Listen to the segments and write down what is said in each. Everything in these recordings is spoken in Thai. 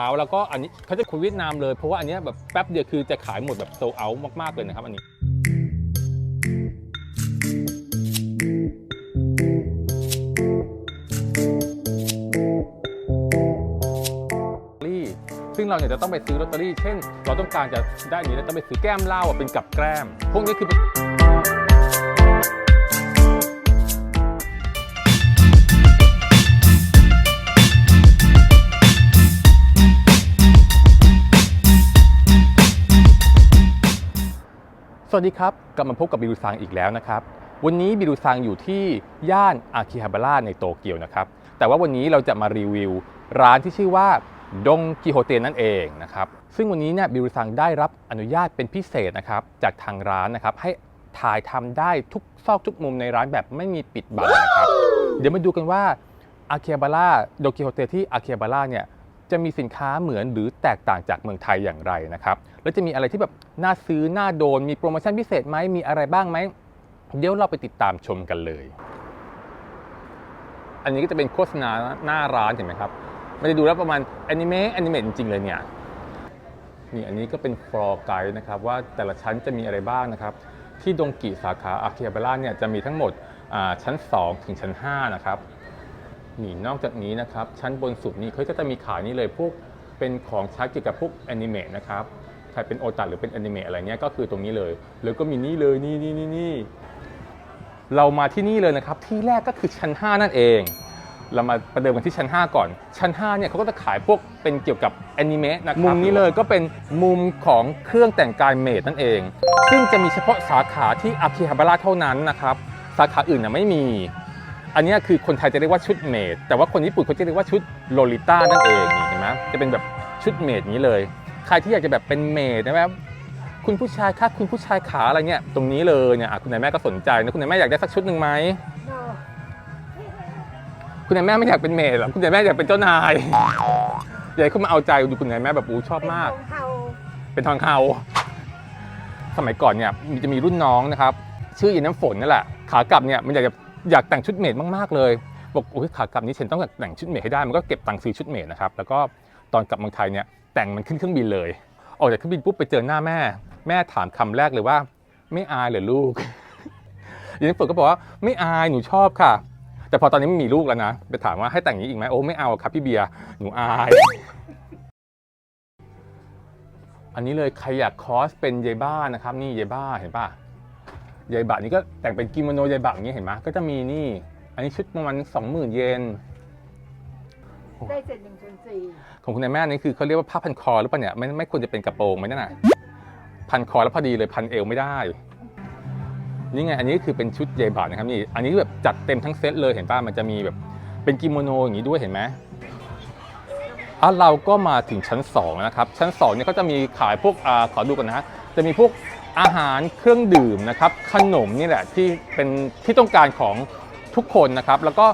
เอาแล้วก็อันนี้เขาจะคุยเวียดนามเลย เพราะว่าอันนี้แบบแป๊บเดียวคือจะขายหมดแบบโซเอามากๆเลยนะครับอันนี้ลอตเตอรี่ซึ่งเราเนี่ยจะต้องไปซื้อลอตเตอรี่ เช่น เราต้องการจะได้อันนี้เราต้องไปซื้อแก้มเหล้าเป็นกับแกล้ม พวกนี้คือ สวัสดีครับ กลับมาพบกับบิรูซังอีกแล้วนะครับ วันนี้บิรูซังอยู่ที่ย่านอาคิฮาบาระในโตเกียวนะครับ แต่ว่าวันนี้เราจะมารีวิว ร้านที่ชื่อว่าดงกิโฮเตนนั่นเองนะครับ ซึ่งวันนี้เนี่ยบิรูซังได้รับอนุญาตเป็นพิเศษนะครับจากทางร้านนะครับให้ถ่ายทำได้ทุกซอกทุกมุมในร้านแบบไม่มีปิดบังนะครับ เดี๋ยวมาดูกันว่าอาคิฮาบาระโดกิโฮเตที่อาคิฮาบาระเนี่ย จะมีสินค้าเหมือนหรือแตกต่างจากเมืองไทยอย่างไรนะครับ แล้วจะมีอะไรที่แบบน่าซื้อน่าโดน มีโปรโมชั่นพิเศษไหมมีอะไรบ้างไหม เดี๋ยวเราไปติดตามชมกันเลย อันนี้ก็จะเป็นโฆษณาหน้าร้านเห็นไหมครับมันจะดูแล้วประมาณแอนิเมะแอนิเมะจริงๆเลยเนี่ยนี่อันนี้ก็เป็นฟลอร์ไกด์นะครับว่าแต่ละชั้นจะมีอะไรบ้างนะครับ ที่ดงกิสาขาอาคิฮาบาระเนี่ยจะมีทั้งหมดชั้น 2 ถึงชั้น5นะครับ นี่นอกจากนี้นะครับ ชั้นบนสุดนี้เขาก็จะมีขายนี่เลยพวกเป็นของใช้เกี่ยวกับพวกแอนิเมะนะครับใครเป็นโอตัหรือเป็นแอนิเมะอะไรเนี้ยก็คือตรงนี้เลย แล้วก็มีนี่เลยนี่นี่นี่นี่เรามาที่นี่เลยนะครับ ที่แรกก็คือชั้น 5 นั่นเอง เรามาประเดิมกันที่ชั้น 5 ก่อน ชั้น 5 เนี่ยเขาก็จะขายพวกเป็นเกี่ยวกับแอนิเมะนะครับมุมนี้เลยก็เป็นมุมของเครื่องแต่งกายเมดนั่นเอง ซึ่งจะมีเฉพาะสาขาที่อาคิฮาบาระเท่านั้นนะครับ สาขาอื่นน่ะไม่มี อันนี้คือคนไทยจะเรียกว่าชุดเมดแต่ว่าคนญี่ปุ่นเขาจะเรียกว่าชุดโลลิต้านั่นเองนี่เห็นไหมจะเป็นแบบชุดเมดนี้เลย ใครที่อยากจะแบบเป็นเมดนะครับคุณผู้ชายคะคุณผู้ชายขาอะไรเนี่ยตรงนี้เลยเนี่ยคุณนายแม่ก็สนใจนะคุณนายแม่อยากได้สักชุดหนึ่งไหมคุณนายแม่ไม่อยากเป็นเมดหรอกคุณนายแม่อยากเป็นเจ้านายอยากให้คุณมาเอาใจดูคุณนายแม่แบบอู้ชอบมาก เป็นทองเขาสมัยก่อนเนี่ยมีจะมีรุ่นน้องนะครับ ชื่อยีน้ำฝนนั่นแหละขากลับเนี่ยมันอยากจะ อยากแต่งชุดเมดมากๆเลย บอกโอ้ยขากลับนี้ฉันต้องแต่งชุดเมดให้ได้มันก็เก็บตังค์ซื้อชุดเมดนะครับแล้วก็ตอนกลับเมืองไทยเนี่ยแต่งมันขึ้นเครื่องบินเลยออกจากเครื่องบินปุ๊บไปเจอหน้าแม่ แม่ถามคำแรกเลยว่า ไม่อายเหรอลูกยีน้ำฝนก็บอกว่าไม่อายหนูชอบค่ะ แต่พอตอนนี้ไม่มีลูกแล้วนะไปถามว่าให้แต่งนี้อีกไหมโอ้ไม่เอาครับพี่เบียร์หนูอาย อันนี้เลยใครอยากคอสเป็นยายบ้านะครับ นี่ยายบ้าเห็นป่ะ ยายบะนี่ก็แต่งเป็นกิโมโนยายบะอย่างนี้เห็นไหมก็จะมีนี่ อันนี้ชุดประมาณสองหมื่นเยนได้เสร็จหนึ่งส่วนสี่ของคุณนายแม่นี่คือเขาเรียกว่าผ้าพันคอหรือเปล่าเนี่ยไม่ไม่ควรจะเป็นกระโปรงไหมนั่นน่ะพันคอแล้วพอดีเลยพันเอวไม่ได้นี่ไงอันนี้คือเป็นชุดยายบะนะครับนี่อันนี้แบบจัดเต็มทั้งเซตเลยเห็นป่ะมันจะมีแบบเป็นกิโมโนอย่างนี้ด้วยเห็นไหมอะเราก็มาถึงชั้น2แล้วนะครับชั้น2เนี่ยก็จะมีขายพวกอาขอดูกันนะฮะจะมีพวก อาหารเครื่องดื่มนะครับขนมนี่แหละที่เป็นที่ต้องการของทุกคนนะครับ แล้วก็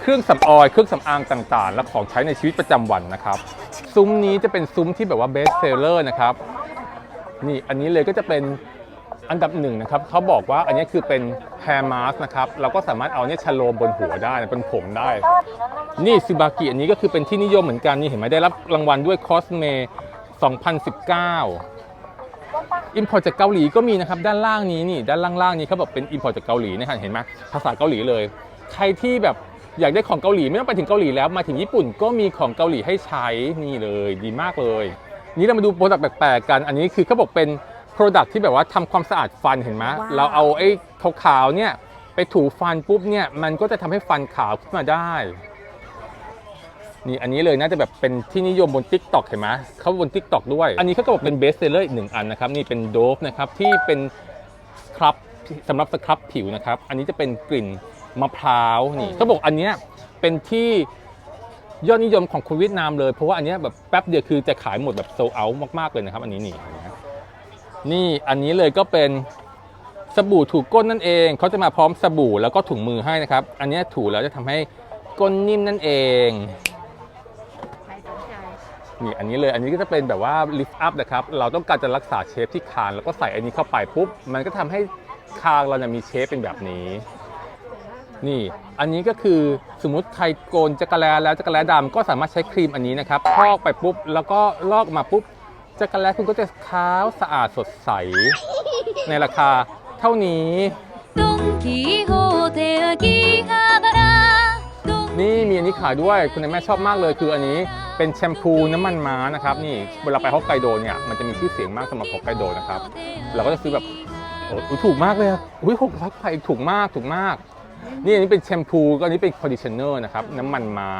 เครื่องสำออยเครื่องสำอางต่างๆ และของใช้ในชีวิตประจำวันนะครับ ซุ้มนี้จะเป็นซุ้มที่แบบว่าเบสเซลเลอร์นะครับนี่อันนี้เลยก็จะเป็นอันดับหนึ่งนะครับเขาบอกว่าอันนี้คือเป็น hair mask นะครับเราก็สามารถเอาเนี่ยชโลมบนหัวได้เป็นผมได้ นี่ซิบากิอันนี้ก็คือเป็นที่นิยมเหมือนกันนี่เห็นไหมได้รับรางวัลด้วยคอสเม2019 อิมพอร์ตจากเกาหลีก็มีนะครับด้านล่างนี้นี่ด้านล่างๆนี้เขาบอกเป็นอิมพอร์ตจากเกาหลีนะครับเห็นไหมภาษาเกาหลีเลย ใครที่แบบอยากได้ของเกาหลีไม่ต้องไปถึงเกาหลีแล้วมาถึงญี่ปุ่นก็มีของเกาหลีให้ใช้นี่เลยดีมากเลย นี่เรามาดูโปรดักต์แปลกๆกัน อันนี้คือเขาบอกเป็นโปรดักต์ที่แบบว่าทำความสะอาดฟันเห็นไหมเราเอาไอ้ขาวๆเนี่ยไปถูฟันปุ๊บเนี่ยมันก็จะทำให้ฟันขาวขึ้นมาได้ นี่อันนี้เลยน่าจะแบบเป็นที่นิยมบน Tik t o อกเห็นไหมเขาบน Tik t o อกด้วย อันนี้เขาก็บอกเป็นเบสเซลเลอร์อีกหนึ่งอันนะครับ นี่เป็นโดฟนะครับ ที่เป็นสครับสำหรับสครับผิวนะครับ อันนี้จะเป็นกลิ่นมะพร้าวนี่เขาบอกอันเนี้ยเป็นที่ยอดนิยมของคนเวียดนามเลย เพราะว่าอันเนี้ยแบบแป๊บเดียวคือจะขายหมดแบบโซเอามากๆเลยนะครับ อันนี้นี่เห็นไหมนี่อันนี้เลยก็เป็นสบู่ถูก้นนั่นเองเขาจะมาพร้อมสบู่แล้วก็ถุงมือให้นะครับ อันเนี้ยถูแล้วจะทำให้ก้นนิ่มนั่นเองใครสนใจ นี่อันนี้เลยอันนี้ก็จะเป็นแบบว่าลิฟต์อัพนะครับเราต้องการจะรักษาเชฟที่คางแล้วก็ใส่อันนี้เข้าไปปุ๊บมันก็ทำให้คางเราเนี่ยมีเชฟเป็นแบบนี้ นี่ อันนี้ก็คือสมมติใครโกนจักรแลแล้วจักรแลดำก็สามารถใช้ครีมอันนี้นะครับพอกไปปุ๊บแล้วก็ลอกมาปุ๊บจักรแลคุณก็จะขาวสะอาดสดใส ในราคาเท่านี้ นี่มีอันนี้ขายด้วยคุณแม่ชอบมากเลย คืออันนี้เป็นแชมพูน้ำมันม้านะครับนี่เวลาไปฮอกไกโดเนี่ยมันจะมีชื่อเสียงมากสำหรับฮอกไกโดนะครับเราก็จะซื้อแบบโอ้ยถูกมากเลยอุ้ยหกร้อยไปถูกมากถูกมาก นี่อันนี้เป็นแชมพูก็อันนี้เป็นคอนดิชเนอร์นะครับน้ำมันม้า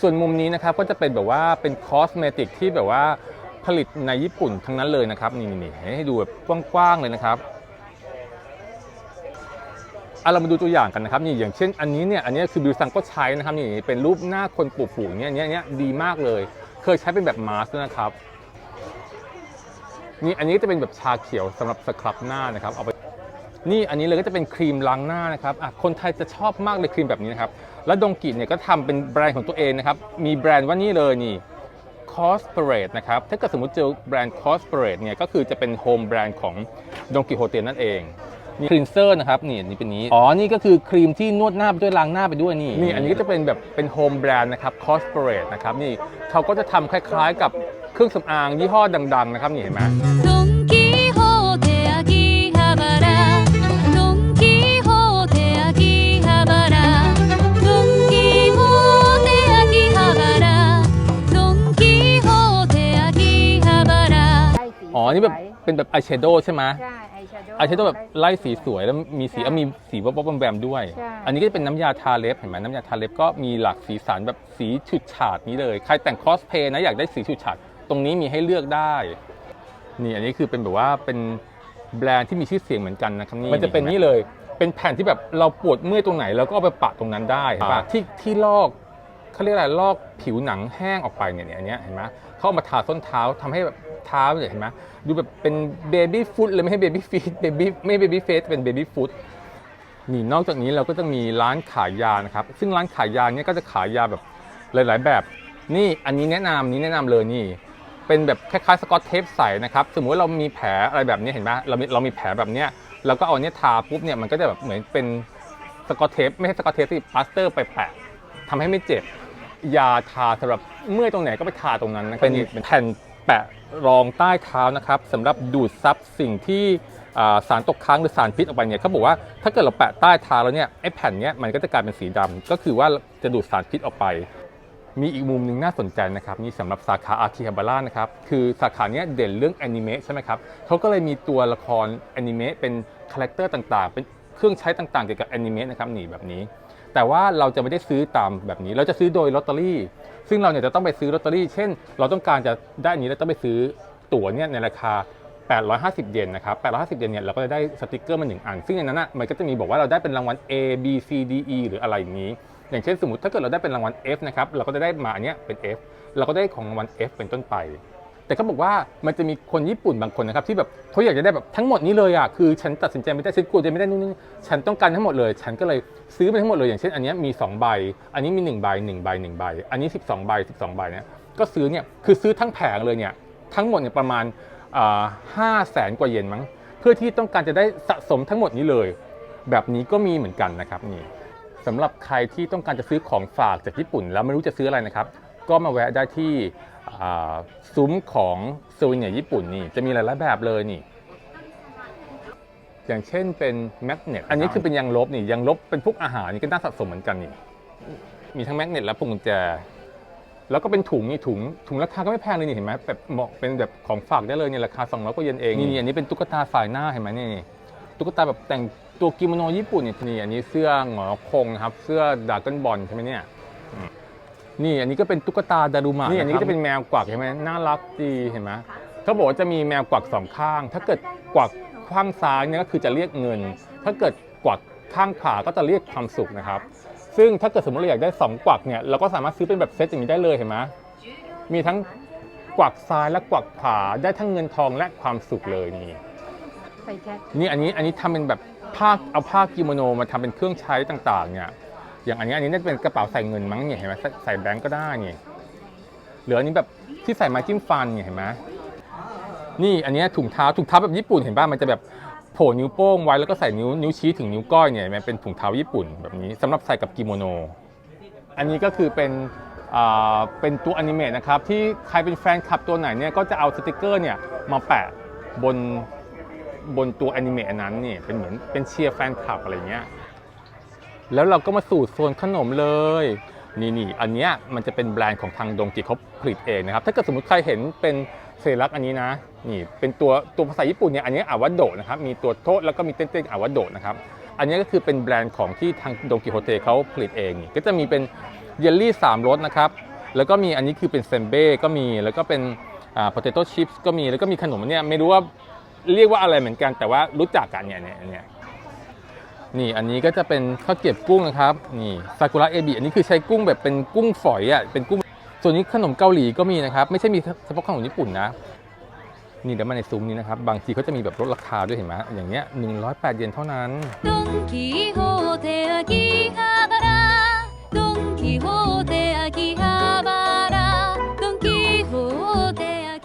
ส่วนมุมนี้นะครับก็จะเป็นแบบว่าเป็นคอสเมติกที่แบบว่าผลิตในญี่ปุ่นทั้งนั้นเลยนะครับนี่นี่ให้ดูแบบกว้างๆเลยนะครับ เอาเรามาดูตัวอย่างกันนะครับนี่อย่างเช่นอันนี้เนี่ยอันนี้คือบิวซังก็ใช้นะครับนี่เป็นรูปหน้าคนปู่ปู่เนี่ยเนี่ยเนี่ยดีมากเลย เคยใช้เป็นแบบมาสก์ด้วยนะครับนี่อันนี้จะเป็นแบบชาเขียวสำหรับสครับหน้านะครับเอาไปนี่อันนี้เลยก็จะเป็นครีมล้างหน้านะครับอะคนไทยจะชอบมากเลยครีมแบบนี้นะครับแล้วดงกิเนี่ยก็ทำเป็นแบรนด์ของตัวเองนะครับมีแบรนด์ว่านี่เลยนี่ c o s p e r a t e นะครับถ้าเกิดสมมติเจอแบรนด์ c o s p e r a t e เนี่ยก็คือจะเป็นโฮมแบรนด์ของดงกิโฮเทลนั่นเอง ครีมเซอร์นะครับนี่นี่เป็นนี้อ๋อนี่ก็คือครีมที่นวดหน้าไปด้วยล้างหน้าไปด้วยนี่นี่อันนี้ก็จะเป็นแบบเป็นโฮมแบรนด์นะครับคอสเปเรตนะครับนี่เขาก็จะทำคล้ายๆ กับเครื่องสำอางยี่ห้อดัง ๆ นะครับนี่เห็นไหมอ๋อนี่แบบ เป็นแบบอายแชโดว์ใช่ไหมใช่ไอแชโดว์ อายแชโดว์แบบไล่สีสวยแล้วมีสีใช่อะมีสีวับวับแวมๆด้วย ใช่ อันนี้ก็จะเป็นน้ำยาทาเล็บเห็นไหมน้ำยาทาเล็บก็มีหลากสีสันแบบสีฉูดฉาดนี้เลย ใครแต่งคอสเพย์นะอยากได้สีฉูดฉาดตรงนี้มีให้เลือกได้ นี่อันนี้คือเป็นแบบว่าเป็นแบรนด์ที่มีชื่อเสียงเหมือนกันนะครับนี่มันจะเป็นนี่เลย เป็นแผ่นที่แบบเราปวดเมื่อยตรงไหนเราก็เอาไปปะตรงนั้นได้เห็นปะที่ที่ลอกเขาเรียกอะไรลอกผิวหนังแห้งออกไปเนี่ยเนี่ยอันเนี้ยเห็นไหมเขาเอามาทาส้นเท้าทำให้แบบเท้าเนี่ยเห็นไหม ดูแบบเป็นเบบี้ฟุตเลยไม่ใช่เบบี้ฟีดเบบี้ไม่เบบี้เฟสเป็นเบบี้ฟุตนี่นอกจากนี้เราก็จะมีร้านขายยานะครับ ซึ่งร้านขายยาเนี่ยก็จะขายยาแบบหลาย ๆ แบบ นี่อันนี้แนะนำนี้แนะนำเลยนี่ เป็นแบบคล้ายๆสกอตเทปใสนะครับ สมมุติเรามีแผลอะไรแบบนี้เห็นไหมเรามีเรามีแผลแบบเนี้ยเราก็เอาเนี้ยทาปุ๊บเนี่ยมันก็จะแบบเหมือนเป็นสกอตเทปไม่ใช่สกอตเทปที่พลาสเตอร์ไปแปะทำให้ไม่เจ็บยาทาสำหรับเมื่อยตรงไหนก็ไปทาตรงนั้นนะครับเป็นแผ่น แปะรองใต้เท้านะครับสำหรับดูดซับสิ่งที่สารตกค้างหรือสารพิษออกไปเนี่ยเขาบอกว่าถ้าเกิดเราแปะใต้เท้าแล้วเนี่ยไอ้แผ่นเนี้ยมันก็จะกลายเป็นสีดำก็คือว่าจะดูดสารพิษออกไป มีอีกมุมหนึ่งน่าสนใจนะครับนี่สำหรับสาขาอาคิฮาบาร่านะครับคือสาขาเนี้ยเด่นเรื่องแอนิเมะใช่ไหมครับเขาก็เลยมีตัวละครแอนิเมะเป็นคาแรคเตอร์ต่างๆ เป็นเครื่องใช้ต่างๆเกี่ยวกับแอนิเมะนะครับนี่แบบนี้ แต่ว่าเราจะไม่ได้ซื้อตามแบบนี้ เราจะซื้อโดยลอตเตอรี่ ซึ่งเราเนี่ยจะต้องไปซื้อลอตเตอรี่ เช่น เราต้องการจะได้อันนี้เราต้องไปซื้อตั๋วเนี่ยในราคา 850 เยนนะครับ 850 เยนเนี่ยเราก็จะได้สติกเกอร์มาหนึ่งอัน ซึ่งในนั้นน่ะมันก็จะมีบอกว่าเราได้เป็นรางวัล A B C D E หรืออะไรนี้ อย่างเช่นสมมติถ้าเกิดเราได้เป็นรางวัล F นะครับ เราก็จะได้มาอันเนี้ยเป็น F เราก็ได้ของรางวัล F เป็นต้นไป แต่เขาบอกว่ามันจะมีคนญี่ปุ่นบางคนนะครับที่แบบเขาอยากจะได้แบบทั้งหมดนี้เลยอะคือฉันตัดสินใจไม่ได้ฉันกลัวจะไม่ได้นู่นนี่ฉันต้องการทั้งหมดเลย ฉันก็เลยซื้อไปทั้งหมดเลยอย่างเช่นอันนี้มี 2 ใบ อันนี้มี1ใบ1ใบ1ใบ อันนี้ 12ใบ12ใบเนี่ยก็ซื้อเนี่ยคือซื้อทั้งแผงเลยเนี่ยทั้งหมดเนี่ยประมาณห้าแสนกว่าเยนมั้งเพื่อที่ต้องการจะได้สะสมทั้งหมดนี้เลย แบบนี้ก็มีเหมือนกันนะครับนี่สำหรับใครที่ต้องการจะซื้อของฝากจากญี่ปุ่น แล้วไม่รู้จะซื้ออะไรนะครับ ก็มาแวะได้ที่ ซุ้มของโซเนียญี่ปุ่นนี่จะมีหลายๆแบบเลยนี่ อย่างเช่นเป็นแมกเนตอันนี้คือเป็นยางลบนี่ยางลบเป็นพวกอาหารนี่ก็น่าสะสมเหมือนกันนี่มีทั้งแมกเนตและพวงกุญแจ แล้วก็เป็นถุงนี่ถุงถุงราคาก็ไม่แพงเลยนี่เห็นไหมแบบเหมาะเป็นแบบของฝากได้เลยเนี่ยราคา200กว่าเยนเองนี่อันนี้เป็นตุ๊กตาสายหน้าเห็นไหมนี่ตุ๊กตาแบบแต่งตัวกิโมโนญี่ปุ่นเนี่ยนี่อันนี้เสื้อหงอคงนะครับ เสื้อดราก้อนบอลใช่ไหมเนี่ยอืม นี่อันนี้ก็เป็นตุ๊กตาดารุมะนี่อันนี้ก็จะเป็นแมวกวักใช่ไหมน่ารักดีเห็นไหมเขาบอกว่าจะมีแมวกวักสองข้าง ถ้าเกิดกวักข้างซ้ายเนี่ยก็คือจะเรียกเงิน ถ้าเกิดกวักข้างขวาก็จะเรียกความสุขนะครับ ซึ่งถ้าเกิดสมมติเราอยากได้สองกวักเนี่ยเราก็สามารถซื้อเป็นแบบเซตอย่างนี้ได้เลยเห็นไหมมีทั้งกวักซ้ายและกวักขวาได้ทั้งเงินทองและความสุขเลยนี่ไฟแชทนี่อันนี้อันนี้ทำเป็นแบบผ้าเอาผ้ากิโมโนมาทำเป็นเครื่องใช้ต่างๆเนี่ย อย่างอันนี้อันนี้น่าจะเป็นกระเป๋าใส่เงินมั้งเนี่ยเห็นไหมใส่ใส่แบงก์ก็ได้เนี่ยหรืออันนี้แบบที่ใส่ไม้จิ้มฟันเนี่ยเห็นไหมนี่อันนี้ถุงเท้าถุงเท้าแบบญี่ปุ่นเห็นป่ะมันจะแบบโผล่นิ้วโป้งไว้แล้วก็ใส่นิ้วนิ้วชี้ถึงนิ้วก้อยเนี่ยมันเป็นถุงเท้าญี่ปุ่นแบบนี้สำหรับใส่กับกิโมโน อันนี้ก็คือเป็นเป็นตัวอนิเมะนะครับ ที่ใครเป็นแฟนคลับตัวไหนเนี่ยก็จะเอาสติกเกอร์เนี่ยมาแปะบนบนตัวอนิเมะนนั้นนี่เป็นเหมือนเป็นเชียร์แฟนคลับอะไรเงี้ย แล้วเราก็มาสู่โซนขนมเลยนี่นี่อันเนี้ยมันจะเป็นแบรนด์ของทางดงกิเขาผลิตเองนะครับ ถ้าเกิดสมมติใครเห็นเป็นเซรักอันนี้นะ นี่เป็นตัวตัวภาษาญี่ปุ่นเนี่ยอันนี้อาวาโดะนะครับ มีตัวโทษแล้วก็มีเต้นๆอาวาโดะนะครับ อันนี้ก็คือเป็นแบรนด์ของที่ทางดงกิโฮเทเขาผลิตเอง ก็จะมีเป็นเยลลี่3รสนะครับ แล้วก็มีอันนี้คือเป็นเซมเบ้ก็มี แล้วก็เป็นอ่าโพเตโต้ชิพส์ก็มี แล้วก็มีขนมอันเนี้ยไม่รู้ว่าเรียกว่าอะไรเหมือนกัน แต่ว่ารู้จักกันเนี่ยเนี่ยเนี่อันนี้ก็จะเป็นข้าวเกรียบกุ้งนะครับนี่ซากุระเอบิอันนี้คือใช้กุ้งแบบเป็นกุ้งฝอยอะเป็นกุ้งส่วนนี้ขนมเกาหลีก็มีนะครับ ไม่ใช่มีเฉพาะของญี่ปุ่นนะ นี่เดี๋ยวมาในซุ้มนี้นะครับ บางทีเขาจะมีแบบลดราคาด้วยเห็นไหมอย่างเงี้ยหนึ่งร้อยแปดเยนเท่านั้น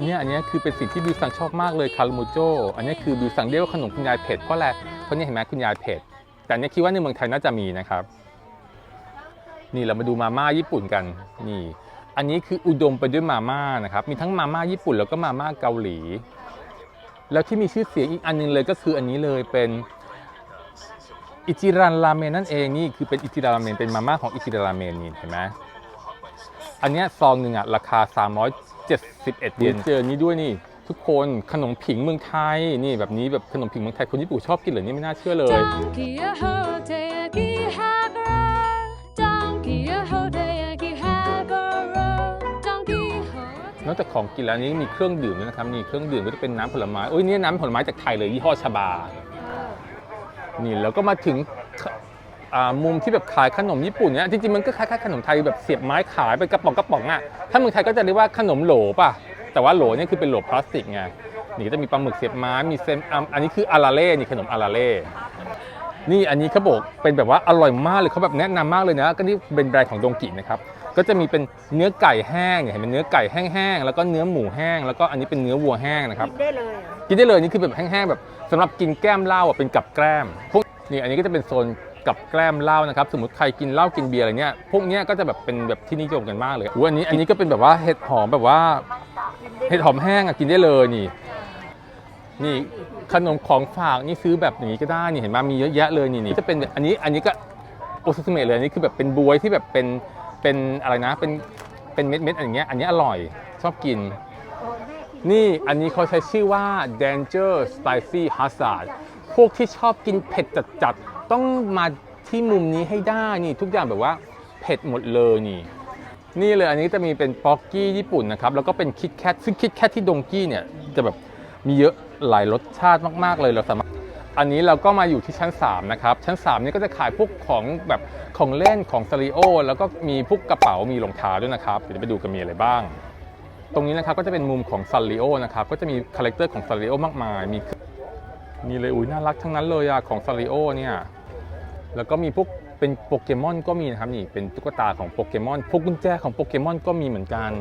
เนี่ยอันนี้คือเป็นสิ่งที่บิวสังชอบมากเลยคาร์มูโจอันนี้คือบิวสังเรียกว่าขนมคุณยายเผ็ดเพราะอะไรเพราะนี่เห็นไหมคุณยายเผ็ด แต่นเนี้ยคิดว่าในเมืองไทยน่าจะมีนะครับ นี่เรามาดูมาม่าญี่ปุ่นกันนี่ อันนี้คืออุดมไปด้วยมาม่านะครับ มีทั้งมาม่าญี่ปุ่นแล้วก็มาม่าเกาหลี แล้วที่มีชื่อเสียงอีกอันหนึงเลยก็คืออันนี้เลยเป็นอิจิรันราเมนนั่นเองนี่คือเป็นอิจิรันราเมนเป็นมาม่าของอิจิรันราเมนนี่เห็นไหมอันนี้ซองหนึ่งอะราคา 371 เยนเจอนี้ด้วยนี่ ทุกคนขนมผิงเมืองไทยนี่แบบนี้แบบขนมผิงเมืองไทยคนญี่ปุ่นชอบกินเหรอนี่ไม่น่าเชื่อเลย นอกจากของกินแล้วนี้มีเครื่องดื่มนะครับนี่เครื่องดื่มก็จะเป็นน้ำผลไม้โอ้ยนี่น้ำผลไม้จากไทยเลยยี่ห้อชบา นี่แล้วก็มาถึงมุมที่แบบขายขนมญี่ปุ่นเนี่ยจริงๆมันก็คล้ายๆขนมไทยแบบเสียบไม้ขายเป็นกระป๋องกระป๋องอะถ้าเมืองไทยก็จะเรียกว่าขนมโหลป่ะ แต่ว่าโหลเนี่ยคือเป็นโหลพลาสติกไงนี่ก็จะมีปลาหมึกเสียบไม้มีเซมอัมอันนี้คืออาราเล่นี่ขนมอาราเล่นี่อันนี้เขาบอกเป็นแบบว่าอร่อยมากเลยเขาแบบแนะนำมากเลยนะ ก็นี่เป็นแบรนด์ของดงกินะครับก็จะมีเป็นเนื้อไก่แห้งเนี่ยเห็นเป็นเนื้อไก่แห้งๆแล้วก็เนื้อหมูแห้ง แล้วก็อันนี้เป็นเนื้อวัวแห้งนะครับได้เลยเหรอกินได้เลยนี่คือแบบแห้งๆแบบสำหรับกินแก้มเหล้าอะเป็นกับแกล้มพวกนี่อันนี้ก็จะเป็นโซนกับแกล้มเหล้านะครับสมมติใครกินเหล้ากินเบียร์อะไรเนี้ยพวกเนี้ยก็จะแบบเป็นแบบที่นิยมกันมากเลยอุ้ยอันนี้อันนี้ก็เป็นแบบว่าเห็ดหอมแบบว่า เห็ดหอมแห้งอะกินได้เลยนี่ นี่ขนมของฝากนี่ซื้อแบบนี้ก็ได้นี่เห็นไหมมีเยอะแยะเลยนี่นี่จะเป็นอันนี้อันนี้ก็โอซุสเมะเลยอันนี้คือแบบเป็นบวยที่แบบเป็นเป็นอะไรนะเป็นเป็นเม็ดเม็ดอะไรอย่างเงี้ยอันนี้อร่อยชอบกินโอ้แม่กิน นี่อันนี้เขาใช้ชื่อว่า Danger Spicy Hazard พวกที่ชอบกินเผ็ดจัดๆต้องมาที่มุมนี้ให้ได้นี่ทุกอย่างแบบว่าเผ็ดหมดเลยนี่ นี่เลยอันนี้จะมีเป็นป๊อกกี้ญี่ปุ่นนะครับ แล้วก็เป็นคิดแคทซึ่งคิดแคทที่ดงกี้เนี่ยจะแบบมีเยอะหลายรสชาติมากๆเลยเราสามารถอันนี้เราก็มาอยู่ที่ชั้น 3 นะครับ ชั้น 3 นี่ก็จะขายพวกของแบบของเล่นของซาริโอแล้วก็มีพวกกระเป๋ามีรองเท้าด้วยนะครับ เดี๋ยวไปดูกันมีอะไรบ้าง ตรงนี้นะครับก็จะเป็นมุมของซันริโอนะครับ ก็จะมีคาแรคเตอร์ของซันริโอมากมาย มีนี่เลยอุ้ยน่ารักทั้งนั้นเลยอะของซันริโอเนี่ย แล้วก็มีพวก เป็นโปเกมอนก็มีนะครับนี่เป็นตุ๊กตาของโปเกมอนพวกกุญแจของโปเกมอนก็มีเหมือนกัน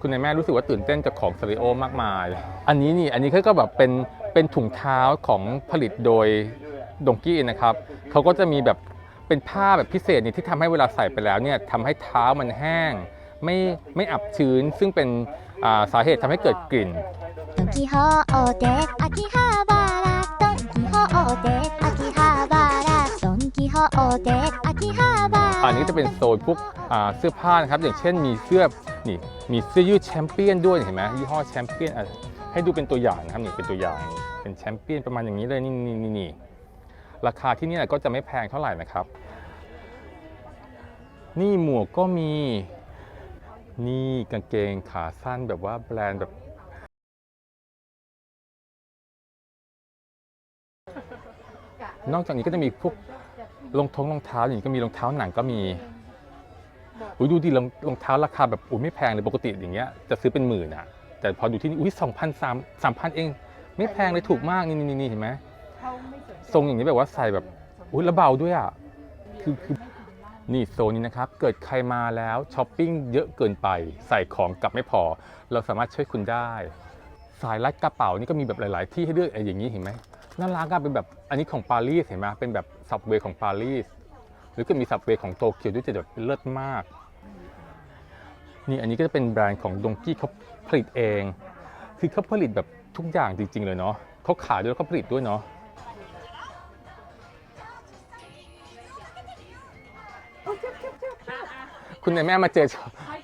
คุณนายแม่รู้สึกว่าตื่นเต้นกับของซาริโอมากมาย อันนี้นี่อันนี้เขาก็แบบเป็นเป็นถุงเท้าของผลิตโดยดงกี้นะครับเขาก็จะมีแบบเป็นผ้าแบบพิเศษนี่ที่ทำให้เวลาใส่ไปแล้วเนี่ยทำให้เท้ามันแห้ง ไม่ไม่อับชื้น ซึ่งเป็นสาเหตุทำให้เกิดกลิ่นกิฮอโอดะอกี้ฮอออ อันนี้จะเป็นโซนพวกเสื้อผ้านะครับ อย่างเช่นมีเสื้อนี่มีเสื้อยืดแชมเปี้ยนด้วยเห็นไหมยี่ห้อแชมเปี้ยนให้ดูเป็นตัวอย่างนะครับนี่เป็นตัวอย่างเป็นแชมเปี้ยนประมาณอย่างนี้เลยนี่นี่นี่นี่ราคาที่นี่ก็จะไม่แพงเท่าไหร่นะครับ นี่หมวกก็มีนี่กางเกงขาสั้นแบบว่าแบรนด์แบบนอกจากนี้ก็จะมีพวก รองท้องรองเท้าอย่างนี้ก็มีรองเท้าหนังก็มีอุ้ยดูดิรองรองเท้าราคาแบบอุ้ยไม่แพงเลยปกติอย่างเงี้ยจะซื้อเป็นหมื่นอะแต่พอดูที่นี่อุ้ยสองพันสามสามพันเอง ไม่แพงเลยถูกมากนี่นี่นี่เห็นไหมเขาไม่สนทรงอย่างนี้แบบว่าใส่แบบอุ้ยแล้วเบาด้วยอะคือคือนี่โซนนี้นะครับ เกิดใครมาแล้วช้อปปิ้งเยอะเกินไปใส่ของกลับไม่พอ เราสามารถช่วยคุณได้ สายรัดกระเป๋านี่ก็มีแบบหลาย ๆ ที่ให้เลือกไอ้อย่างนี้เห็นไหมน่ารักอะเป็นแบบอันนี้ของปารีสเห็นไหมเป็นแบบ สับเวย์ของปารีสหรือก็มีสับเวย์ของโตเกียวด้วยจะแบบเลิศมาก นี่อันนี้ก็จะเป็นแบรนด์ของดงกี้เขาผลิตเอง คือเขาผลิตแบบทุกอย่างจริง ๆ เลยเนาะเขาขายด้วยแล้วเขาผลิตด้วยเนาะคุณนายแม่มาเจอ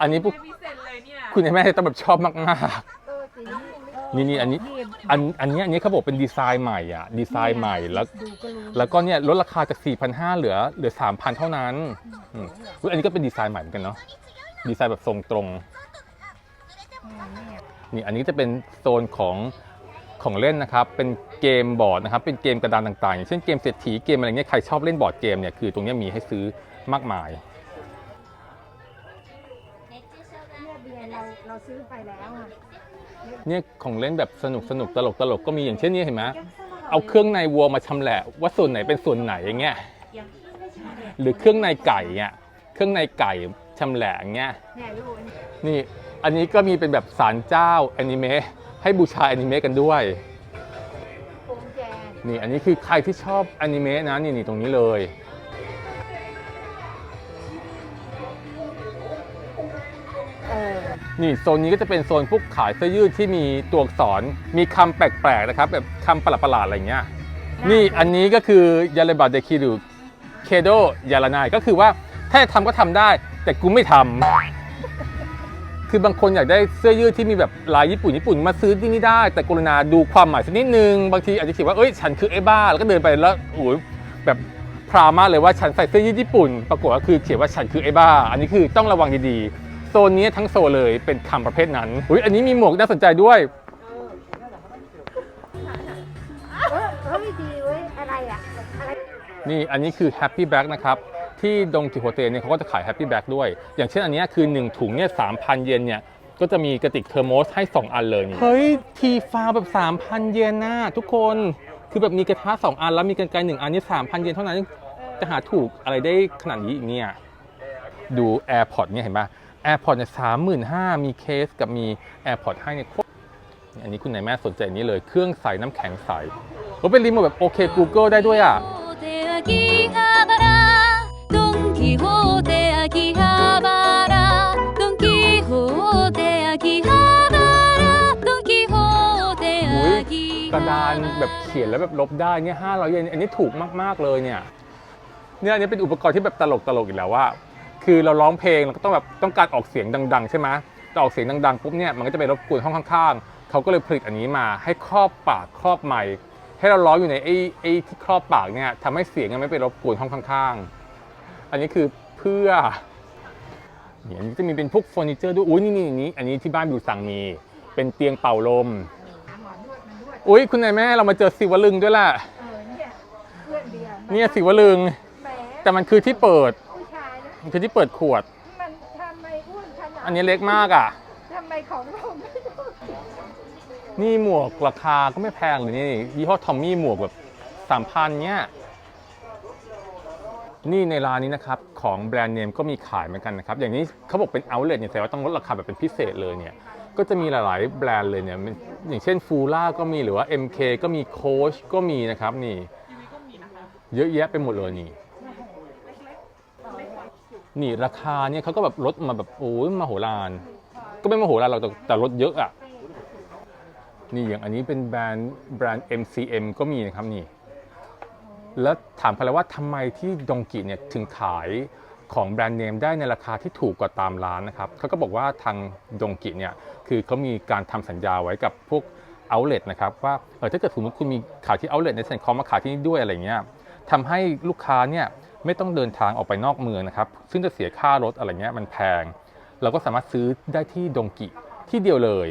อันนี้ปุ๊บพิเศษเลยเนี่ยคุณนายแม่ต้องแบบชอบมากเออสีๆ นี่นี่อันนี้อันอันเนี้ยอันนี้เขาบอกเป็นดีไซน์ใหม่อะดีไซน์ใหม่แล้ว ดูก็รู้แล้วก็เนี่ยลดราคาจาก 4,500 เหลือเหลือ 3,000 เท่านั้นอืมอุ๊ยอันนี้ก็เป็นดีไซน์ใหม่เหมือนกันเนาะดีไซน์แบบทรงตรงอืมเนี่ยนี่อันนี้จะเป็นโซนของของเล่นนะครับ เป็นเกมบอร์ดนะครับ เป็นเกมกระดานต่างๆอย่างเช่นเกมเศรษฐีเกมอะไรเงี้ย ใครชอบเล่นบอร์ดเกมเนี่ย คือตรงเนี้ยมีให้ซื้อมากมาย เนี่ยเบียร์เราเราซื้อไปแล้วอะ เนี่ยของเล่นแบบสนุกสนุกตลกตลกก็มีอย่างเช่นนี้เห็นไหมเอาเครื่องในวัวมาชำแหละว่าส่วนไหนเป็นส่วนไหนอย่างเงี้ยหรือเครื่องในไก่เงี้ยเครื่องในไก่ชำแหละอย่างเงี้ยเนี่ยลูกนี่อันนี้ก็มีเป็นแบบสารเจ้าแอนิเมะให้บูชาแอนิเมะกันด้วยโป่งแจนี่อันนี้คือใครที่ชอบแอนิเมะนะนี่นี่ตรงนี้เลย นี่โซนนี้ก็จะเป็นโซนพวกขายเสื้อยืดที่มีตัวอักษร มีคำแปลกๆนะครับแบบคำประหลาดๆอะไรอย่างเงี้ย นี่อันนี้ก็คือยาเลบาเดคิรุเคโดยาลานายก็คือว่าถ้าจะทำก็ทำได้ แต่กูไม่ทำคือบางคนอยากได้เสื้อยืดที่มีแบบลายญี่ปุ่นญี่ปุ่นมาซื้อที่นี่ได้ แต่กรุณาดูความหมายสักนิดนึง บางทีอาจจะคิดว่าเอ้ยฉันคือไอ้บ้าแล้วก็เดินไปแล้วโอ้ยแบบพรามากเลยว่าฉันใส่เสื้อยืดญี่ปุ่น ปรากฏว่าคือเขียนว่าฉันคือไอ้บ้า อันนี้คือต้องระวังดีๆ โซนนี้ทั้งโซนเลยเป็นคำประเภทนั้น อุ้ยอันนี้มีหมวกน่าสนใจด้วย เออเฮ้ยดีเว้ย อะไรอะ อะไร นี่อันนี้คือ Happy Bag นะครับ ที่ดงกิโฮเตเนี่ยเขาก็จะขาย Happy Bag ด้วย อย่างเช่นอันเนี้ยคือ 1 ถุงเนี่ย3,000เยนเนี่ย ก็จะมีกระติกเทอร์โมสให้ 2 อันเลยนี่ เฮ้ย ทีฟ้าแบบ 3,000 เยนนะทุกคน คือแบบมีกระทะ2อันแล้วมีกันไกร1อันนี่3,000 เยนเท่านั้น จะหาถูกอะไรได้ขนาดนี้อีกเนี่ย ดู AirPod เนี่ยเห็นปะ AirPods เนี่ยสามหมื่นห้ามีเคสกับมี AirPods ให้เนี่ยอันนี้คุณนายแม่สนใจนี้เลยเครื่องใส่น้ำแข็งใสโอ้เป็นรีโมทแบบโอเค Google ได้ด้วยอะกระดานแบบเขียนแล้วแบบลบได้เนี่ยห้าร้อยเยนอันนี้ถูกมาก ๆ เลยเนี่ยเนี่ยอันนี้เป็นอุปกรณ์ที่แบบตลกตลกอีกแล้วว่า คือเราร้องเพลงเราก็ต้องแบบต้องการออกเสียงดัง ๆ ใช่ไหมแต่ออกเสียงดังๆปุ๊บเนี่ยมันก็จะไปรบกวนห้องข้างๆเขาก็เลยผลิตอันนี้มาให้ครอบปากครอบไมค์ให้เราร้องอยู่ในไอ้ไอ้ที่ครอบปากเนี่ยทำให้เสียงมันไม่ไปรบกวนห้องข้างๆ อันนี้คือเพื่อเนี่ยอันนี้จะมีเป็นพวกเฟอร์นิเจอร์ด้วยอุ้ยนี่นี่นี่อันนี้ที่บ้านบิวสั่งมี เป็นเตียงเป่าลมหมอนวดมันนวดอุ้ยคุณนายแม่เรามาเจอสิวลึงด้วยแหละเออเนี่ยเพื่อนเบียร์เนี่ยสิวลึงแหมแต่มันคือที่เปิดผู้ชายนะ มันคือที่เปิดขวด มันทำไมอ้วนขนาดอันนี้เล็กมากอะ ทำไมของเราไม่ได้นี่หมวกราคาก็ไม่แพงเลยนี่ยี่ห้อทอมมี่หมวกแบบสามพันเนี่ยนี่ในร้านนี้นะครับ ของแบรนด์เนมก็มีขายเหมือนกันนะครับ อย่างนี้เขาบอกเป็นเอาเล t เนี่ยแต่ว่าต้องลดราคาแบบเป็นพิเศษเลยเนี่ย ก็จะมีหลาย ๆ แบรนด์เลยเนี่ยมันอย่างเช่นฟูล่าก็มีหรือว่า MK ก็มีโค้ชก็มีนะครับนี่เยอะแยะไปหมดเลยนี่ นี่ราคาเนี่ยเขาก็แบบลดมาแบบโอ้ยมโหฬารก็ไม่มโหฬารเราแต่แต่ลดเยอะอะนี่อย่างอันนี้เป็นแบรนด์แบรนด์ MCM ก็มีนะครับนี่ แล้วถามไปแล้วว่าทำไมที่ดงกิเนี่ยถึงขายของแบรนด์เนมได้ในราคาที่ถูกกว่าตามร้านนะครับเขาก็บอกว่าทางดงกิเนี่ยคือเขามีการทำสัญญาไว้กับพวก outlet นะครับว่าเออถ้าเกิดสมมติคุณมีขายที่ outlet ในเซ็นคอมมาขายที่นี่ด้วยอะไรเงี้ยทำให้ลูกค้าเนี่ย ไม่ต้องเดินทางออกไปนอกเมืองนะครับ ซึ่งจะเสียค่ารถอะไรเงี้ยมันแพง เราก็สามารถซื้อได้ที่ดงกิที่เดียวเลย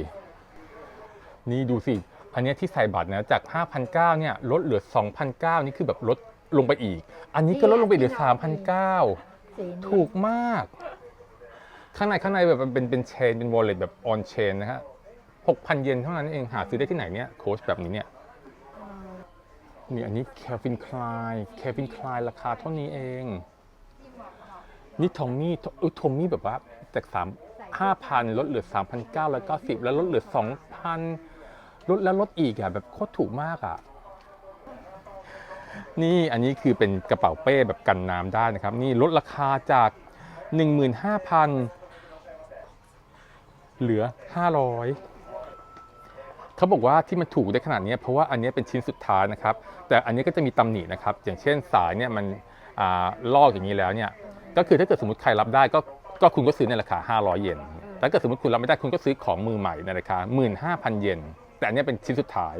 นี่ดูสิ อันเนี้ยที่ใส่บัตรนะจาก5,900เนี่ยลดเหลือ2,900นี่คือแบบลดลงไปอีก อันนี้ก็ลดลงไปเหลือ3,900สีนี้ถูกมาก ข้างในข้างในแบบมันเป็นเป็นเชนเป็นวอลเล็ตแบบออนเชนนะฮะ6,000 เยนเท่านั้นเองหาซื้อได้ที่ไหนเนี่ยโค้ชแบบนี้เนี่ย นี่อันนี้เควินคลายเควินคลายราคาเท่านี้เอง นี่ทอมมี่เอ้ยทอมมี่แบบว่าจากสามห้าพันลดเหลือสามพันเก้าร้อยเก้าสิบแล้วลดเหลือสองพันลดแล้วลดอีกอะแบบโคตรถูกมากอะ นี่อันนี้คือเป็นกระเป๋าเป้แบบกันน้ำได้นะครับ นี่ลดราคาจาก15,000เหลือ500 เขาบอกว่าที่มันถูกได้ขนาดนี้เพราะว่าอันนี้เป็นชิ้นสุดท้ายนะครับ แต่อันนี้ก็จะมีตำหนินะครับ อย่างเช่นสายเนี่ยมันอลอกอย่างนี้แล้วเนี่ยก็คือถ้าเกิดสมมติใครรับได้ก็ก็คุณก็ซื้อในราคา 500 เยนแต่ถ้าเกิดสมมติคุณรับไม่ได้คุณก็ซื้อของมือใหม่ในราคา 15,000 เยนแต่อันนี้เป็นชิ้นสุดท้าย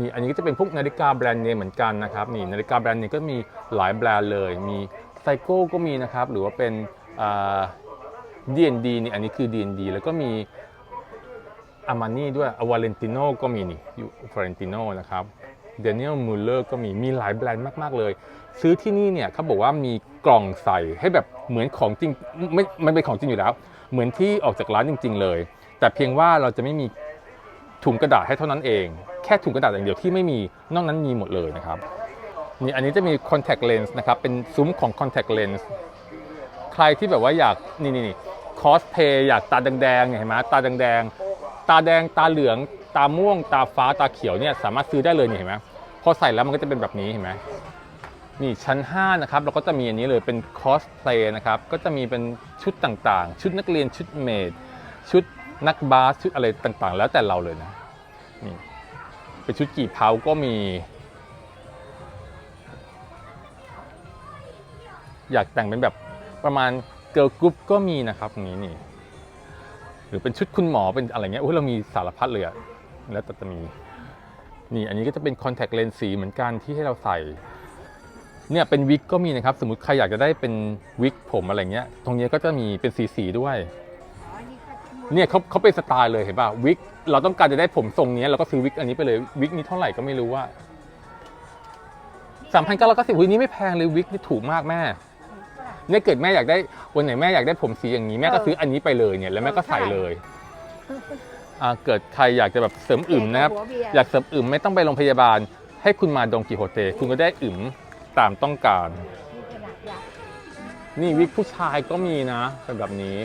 นี่อันนี้ก็จะเป็นพวกนาฬิกาแบรนด์เนมเหมือนกันนะครับนี่นาฬิกาแบรนด์เนมก็มีหลายแบรนด์เลย มีไซโก้ก็มีนะครับหรือว่าเป็นอ่า D&D นี่อันนี้คือ D&D แล้วก็มี อามานี่ด้วยอวาเลนติโนก็มีนี่อยู่ฟลอเรนติโนนะครับเดนิเอลมูลเลอร์ก็มีมีหลายแบรนด์มาก ๆ เลย ซื้อที่นี่เนี่ยเขาบอกว่ามีกล่องใส่ให้แบบเหมือนของจริงไม่ไม่เป็นของจริงอยู่แล้ว เหมือนที่ออกจากร้านจริง ๆ เลย แต่เพียงว่าเราจะไม่มีถุงกระดาษให้เท่านั้นเอง แค่ถุงกระดาษอย่างเดียวที่ไม่มีนอกนั้นมีหมดเลยนะครับนี่อันนี้จะมี contact lens นะครับ เป็นซุ้มของ contact lens ใครที่แบบว่าอยากนี่นี่นี่คอสเพย์อยากตาแดงๆเนี่ยเห็นไหมตาแดงๆ ตาแดงตาเหลืองตาม่วงตาฟ้าตาเขียวเนี่ยสามารถซื้อได้เลยนี่เห็นไหมพอใส่แล้วมันก็จะเป็นแบบนี้เห็นไหมนี่ชั้น 5 นะครับ เราก็จะมีอันนี้เลยเป็นคอสเพลย์นะครับ ก็จะมีเป็นชุดต่างๆ ชุดนักเรียนชุดเมดชุดนักบาสชุดอะไรต่างๆ แล้วแต่เราเลยนะนี่เป็นชุดกี่เผาก็มี อยากแต่งเป็นแบบประมาณเกิร์ลกรุ๊ปก็มีนะครับตรงนี้นี่ รือเป็นชุดคุณหมอเป็นอะไรเงี้ยโอ้ยเรามีสารพัดเลยอะแล้วแต่จะมีนี่อันนี้ก็จะเป็นคอนแทคเลนส์สีเหมือนกันที่ให้เราใส่เนี่ยเป็นวิกก็มีนะครับ สมมติใครอยากจะได้เป็นวิกผมอะไรเงี้ย ตรงนี้ก็จะมีเป็นสีสีด้วย เนี่ยเขาเขาเป็นสไตล์เลยเห็นป่ะวิกเราต้องการจะได้ผมทรงนี้เราก็ซื้อวิกอันนี้ไปเลยวิกนี้เท่าไหร่ก็ไม่รู้ว่าสามพันเก้าร้อยเก้าสิบวันนี้ไม่แพงเลยวิกนี่ถูกมากแม่ เนี่ยเกิดแม่อยากได้วันไหนแม่อยากได้ผมสีอย่างนี้แม่ก็ซื้ออันนี้ไปเลยเนี่ยแล้วแม่ก็ใส่เลยอ่าเกิดใครอยากจะแบบเสริมอึมนะครับหัวเบียร์อยากเสริมอึมไม่ต้องไปโรงพยาบาล ให้คุณมาดงกิโฮเต คุณก็ได้อึมตามต้องการมีขนาดใหญ่นี่วิกผู้ชายก็มีนะเป็นแบบนี้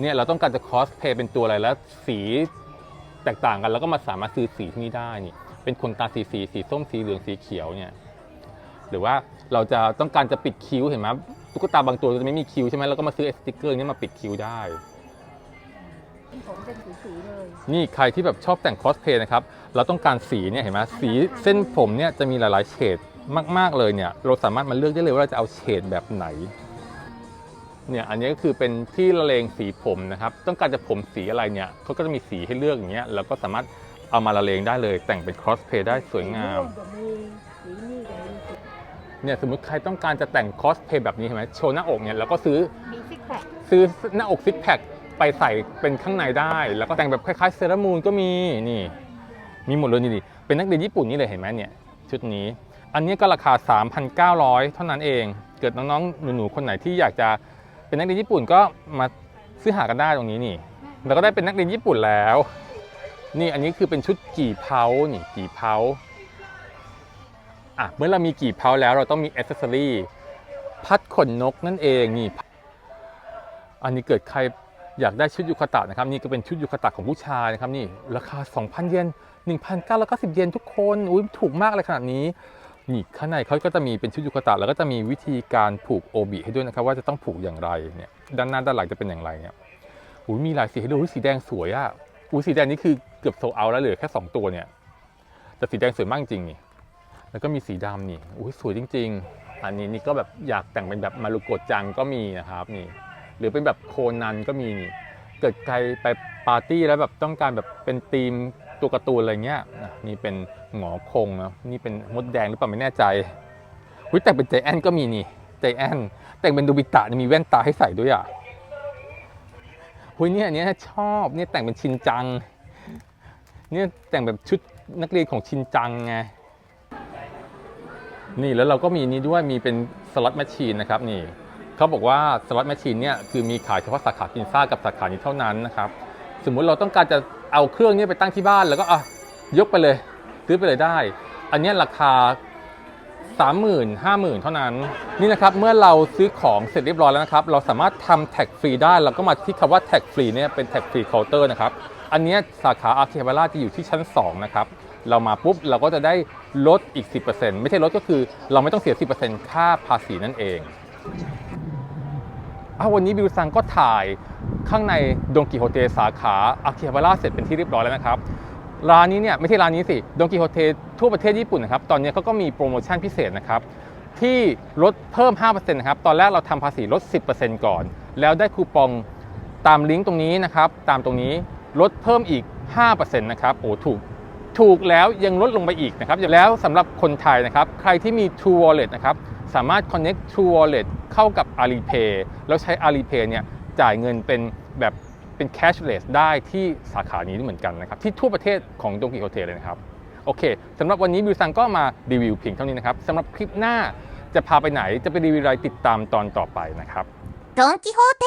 เนี่ยเราต้องการจะคอสเพย์เป็นตัวอะไรแล้วสีแตกต่างกัน แล้วก็มาสามารถซื้อสีที่นี่ได้นี่เป็นขนตาสีสีสีส้มสีเหลืองสีเขียวเนี่ย หรือว่าเราจะต้องการจะปิดคิ้วเห็นไหมตุ๊กตาบางตัวจะไม่มีคิ้วใช่ไหมเราก็มาซื้อไอ้สติ๊กเกอร์เนี้มาปิดคิ้วได้ ผมเป็นสีๆเลย นี่ใครที่แบบชอบแต่งคอสเพย์นะครับ เราต้องการสีเนี่ยเห็นไหมสีเส้นผมเนี่ยจะมีหลายๆเฉดมาก ๆเลยเนี่ย เราสามารถมาเลือกได้เลยว่าเราจะเอาเฉดแบบไหน เนี่ยอันนี้ก็คือเป็นที่ละเลงสีผมนะครับ ต้องการจะผมสีอะไรเนี่ยเขาก็จะมีสีให้เลือกอย่างเงี้ยแล้วก็สามารถเอามาละเลงได้เลย แต่งเป็นคอสเพย์ได้สวยงาม สีม่วงก็มีสีนี่ก็มีสี เนี่ยสมมติใครต้องการจะแต่งคอสเพย์แบบนี้เห็นไหมโชว์หน้าอกเนี่ยแล้วก็ซื้อมีซิกแพคซื้อหน้าอกซิกแพคไปใส่เป็นข้างในได้ แล้วก็แต่งแบบคล้ายๆเซรามูนก็มีนี่ มีหมดเลยนี่ดิเป็นนักเรียนญี่ปุ่นนี่เลยเห็นไหมเนี่ยชุดนี้ อันนี้ก็ราคา 3,900 เท่านั้นเอง เกิดน้องๆหนูๆคนไหนที่อยากจะเป็นนักเรียนญี่ปุ่นก็มาซื้อหากันได้ตรงนี้นี่แล้วก็ได้เป็นนักเรียนญี่ปุ่นแล้ว นี่อันนี้คือเป็นชุดกี่เพานี่กี่เพา อะเมื่อเรามีกี่เพาแล้วเราต้องมีอ c เซสซอรี่พัดขนนกนั่นเองนี่อันนี้เกิดใครอยากได้ชุดยูคาตะนะครับนี่ก็เป็นชุดยูคาตะของผู้ชายนะครับนี่ราคา 2,000 เยน1,990 เยนทุกคนอุ้ยถูกมากเลยขนาดนี้นี่ข้างในเขาก็จะมีเป็นชุดยูคาตะแล้วก็จะมีวิธีการผูกโอบิให้ด้วยนะครับ ว่าจะต้องผูกอย่างไรเนี่ยด้านหน้าด้านหลังจะเป็นอย่างไรเนี่ยอุ้ยมีหลายสีให้ดูสีแดงสวยอะอุ้ยสีแดงนี่คือเกือบโซเอาแล้วเหลือแค่ 2 ตัวเนี่ยแต่สีแดงสวยมากจริงนี่ แล้วก็มีสีดำนี่อุ้ยสวยจริง ๆ อันนี้นี่ก็แบบอยากแต่งเป็นแบบมารุโกจังก็มีนะครับนี่หรือเป็นแบบโคนันก็มีนี่เกิดใครไปปาร์ตี้แล้วแบบต้องการแบบเป็นธีมตัวการ์ตูนอะไรเงี้ยนี่เป็นหงอคงนะนี่เป็นมดแดงหรือเปล่าไม่แน่ใจหุ้ยแต่งเป็นใจแอนก็มีนี่ใจแอนแต่งเป็นดูบิตะมีแว่นตาให้ใส่ด้วยอะหุยเนี่ยอันนี้ชอบเนี่ยแต่งเป็นชินจังเนี่ยแต่งแบบชุดนักเรียนของชินจังไง นี่แล้วเราก็มีนี้ด้วยมีเป็นสล็อตแมชชีนนะครับนี่เขาบอกว่าสล็อตแมชชีนเนี่ยคือมีขายเฉพาะสาขากินซ่ากับสาขานี้เท่านั้นนะครับสมมุติเราต้องการจะเอาเครื่องนี้ไปตั้งที่บ้านแล้วก็อะยกไปเลยซื้อไปเลยได้ อันนี้ราคา 30,000 50,000 เท่านั้น นี่นะครับเมื่อเราซื้อของเสร็จเรียบร้อยแล้วนะครับ เราสามารถทำแท็กฟรีได้เราก็มาที่คำว่าแท็กฟรีเนี่ยเป็นแท็กฟรีเคาน์เตอร์นะครับ อันนี้สาขาอาร์เคบาร่าจะอยู่ที่ชั้น 2 นะครับ เรามาปุ๊บเราก็จะได้ลดอีก 10%ไม่ใช่ลดก็คือเราไม่ต้องเสีย 10%ค่าภาษีนั่นเองอาวันนี้บิวซังก็ถ่ายข้างในดงกิโฮเตสาขาอากิฮาบาระเสร็จเป็นที่เรียบร้อยแล้วนะครับ ร้านนี้เนี่ยไม่ใช่ร้านนี้สิดงกิโฮเททั่วประเทศญี่ปุ่นนะครับ ตอนนี้เขาก็มีโปรโมชั่นพิเศษนะครับ ที่ลดเพิ่ม 5%นะครับ ตอนแรกเราทำภาษีลด 10%ก่อน แล้วได้คูปองตามลิงก์ตรงนี้นะครับ ตามตรงนี้ลดเพิ่มอีก 5%นะครับ โอ้ถูก ถูกแล้วยังลดลงไปอีกนะครับ แล้วสำหรับคนไทยนะครับ ใครที่มี True Wallet นะครับ สามารถ connect True Wallet เข้ากับ Alipay แล้วใช้ Alipay เนี่ยจ่ายเงินเป็นแบบเป็น cashless ได้ที่สาขานี้เหมือนกันนะครับ ที่ทั่วประเทศของดงกิโฮเทเลยนะครับ โอเคสำหรับวันนี้บิวซังก็มารีวิวเพียงเท่านี้นะครับสำหรับคลิปหน้าจะพาไปไหนจะไปรีวิวอะไรติดตามตอนต่อไปนะครับ ドン・キホーテ